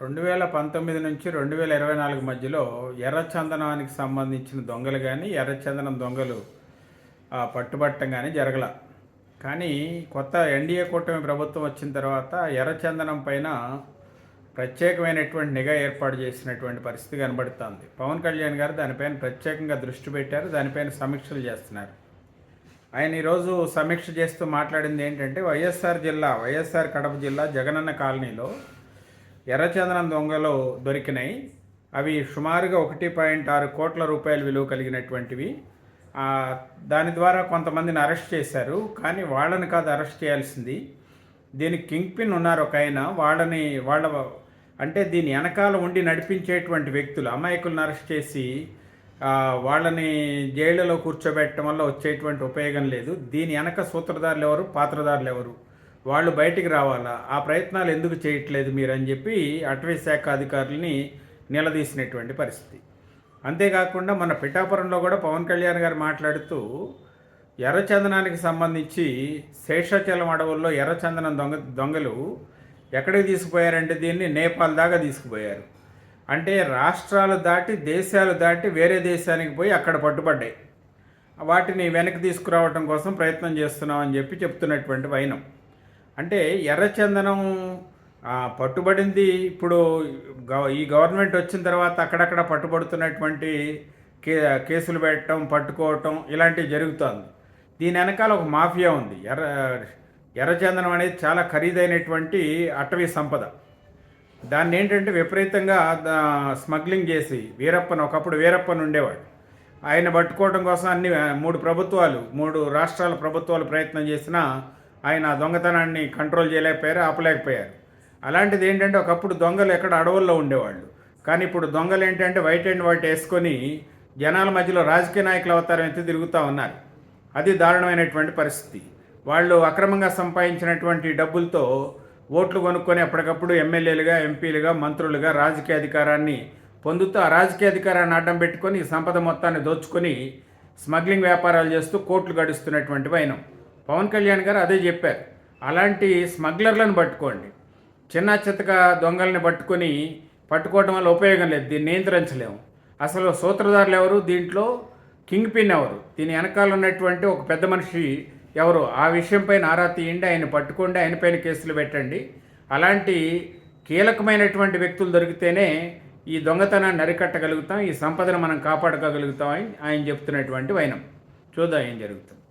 రెండు వేల పంతొమ్మిది నుంచి రెండు వేల ఇరవై నాలుగు మధ్యలో ఎర్రచందనానికి సంబంధించిన దొంగలు కానీ ఎర్రచందనం దొంగలు ఆ, పట్టుబట్టం కానీ జరగల. కానీ కొత్త ఎన్డీఏ కూటమి ప్రభుత్వం వచ్చిన తర్వాత ఎర్రచందనం పైన ప్రత్యేకమైనటువంటి నిఘా ఏర్పాటు చేసినటువంటి పరిస్థితి కనబడుతోంది. పవన్ కళ్యాణ్ గారు దానిపైన ప్రత్యేకంగా దృష్టి పెట్టారు దానిపైన సమీక్షలు చేస్తున్నారు. ఆయన ఈరోజు సమీక్ష చేస్తూ మాట్లాడింది ఏంటంటే వైఎస్ఆర్ జిల్లా వైఎస్ఆర్ కడప జిల్లా జగనన్న కాలనీలో ఎర్రచందనం దొంగలు దొరికినాయి. అవి సుమారుగా ఒకటి పాయింట్ ఆరు కోట్ల రూపాయల విలువ కలిగినటువంటివి. దాని ద్వారా కొంతమందిని అరెస్ట్ చేశారు కానీ వాళ్ళని కాదు అరెస్ట్ చేయాల్సింది. దీనికి కింగ్ పిన్ ఉన్నారు ఒక ఆయన వాళ్ళని వాళ్ళ అంటే దీని వెనకాల ఉండి నడిపించేటువంటి వ్యక్తులు అమాయకులను అరెస్ట్ చేసి వాళ్ళని జైళ్ళలో కూర్చోబెట్టడం వల్ల వచ్చేటువంటి ఉపయోగం లేదు. దీని వెనక సూత్రధారులు ఎవరు? పాత్రధారులు ఎవరు? వాళ్ళు బయటికి రావాలా? ఆ ప్రయత్నాలు ఎందుకు చేయట్లేదు మీరు అని చెప్పి అటవీ శాఖ అధికారులని నిలదీసినటువంటి పరిస్థితి. అంతేకాకుండా మన పిఠాపురంలో కూడా పవన్ కళ్యాణ్ గారు మాట్లాడుతూ ఎర్రచందనానికి సంబంధించి శేషాచలం అడవుల్లో ఎర్రచందనం దొంగ దొంగలు ఎక్కడికి తీసుకుపోయారంటే దీన్ని నేపాల్ దాకా తీసుకుపోయారు. అంటే రాష్ట్రాలు దాటి దేశాలు దాటి వేరే దేశానికి పోయి అక్కడ పట్టుబడ్డాయి. వాటిని వెనక్కి తీసుకురావడం కోసం ప్రయత్నం చేస్తున్నామని చెప్పి చెప్తున్నటువంటి వైనం. అంటే ఎర్రచందనం పట్టుబడింది ఇప్పుడు ఈ గవర్నమెంట్ వచ్చిన తర్వాత అక్కడక్కడ పట్టుబడుతున్నటువంటి కే కేసులు పెట్టడం పట్టుకోవటం ఇలాంటివి జరుగుతోంది. దీని వెనకాల ఒక మాఫియా ఉంది. ఎర్ర ఎర్రచందనం అనేది చాలా ఖరీదైనటువంటి అటవీ సంపద. దాన్ని ఏంటంటే విపరీతంగా స్మగ్లింగ్ చేసి వీరప్పన్ ఒకప్పుడు వీరప్పన్ ఉండేవాడు. ఆయన పట్టుకోవడం కోసం అన్ని మూడు ప్రభుత్వాలు మూడు రాష్ట్రాల ప్రభుత్వాలు ప్రయత్నం చేసినా ఆయన దొంగతనాన్ని కంట్రోల్ చేయలేకపోయారు ఆపలేకపోయారు. అలాంటిది ఏంటంటే ఒకప్పుడు దొంగలు ఎక్కడ అడవుల్లో ఉండేవాళ్ళు. కానీ ఇప్పుడు దొంగలు ఏంటంటే వైట్ అండ్ వైట్ వేసుకొని జనాల మధ్యలో రాజకీయ నాయకుల అవతారం ఎత్తి తిరుగుతూ ఉన్నారు. అది దారుణమైనటువంటి పరిస్థితి. వాళ్ళు అక్రమంగా సంపాదించినటువంటి డబ్బులతో ఓట్లు కొనుక్కొని ఎప్పటికప్పుడు ఎమ్మెల్యేలుగా ఎంపీలుగా మంత్రులుగా రాజకీయ అధికారాన్ని పొందుతూ ఆ రాజకీయ అధికారాన్ని అడ్డం పెట్టుకొని సంపద మొత్తాన్ని దోచుకొని స్మగ్లింగ్ వ్యాపారాలు చేస్తూ కోట్లు గడుస్తున్నటువంటి వైనం. పవన్ కళ్యాణ్ గారు అదే చెప్పారు. అలాంటి స్మగ్లర్లను పట్టుకోండి. చిన్న చితక దొంగల్ని పట్టుకొని పట్టుకోవడం వల్ల ఉపయోగం లేదు. దీన్ని నియంత్రించలేము. అసలు సూత్రధారులు ఎవరు? దీంట్లో కింగ్ పిన్ ఎవరు? దీని వెనకాల ఉన్నటువంటి ఒక పెద్ద మనిషి ఎవరు? ఆ విషయంపై ఆరా తీయండి. ఆయన పట్టుకోండి. ఆయన పైన కేసులు పెట్టండి. అలాంటి కీలకమైనటువంటి వ్యక్తులు దొరికితేనే ఈ దొంగతనాన్ని అరికట్టగలుగుతాం. ఈ సంపదను మనం కాపాడుకోగలుగుతాం అని ఆయన చెప్తున్నటువంటి వైనం. చూద్దాం ఏం జరుగుతుంది.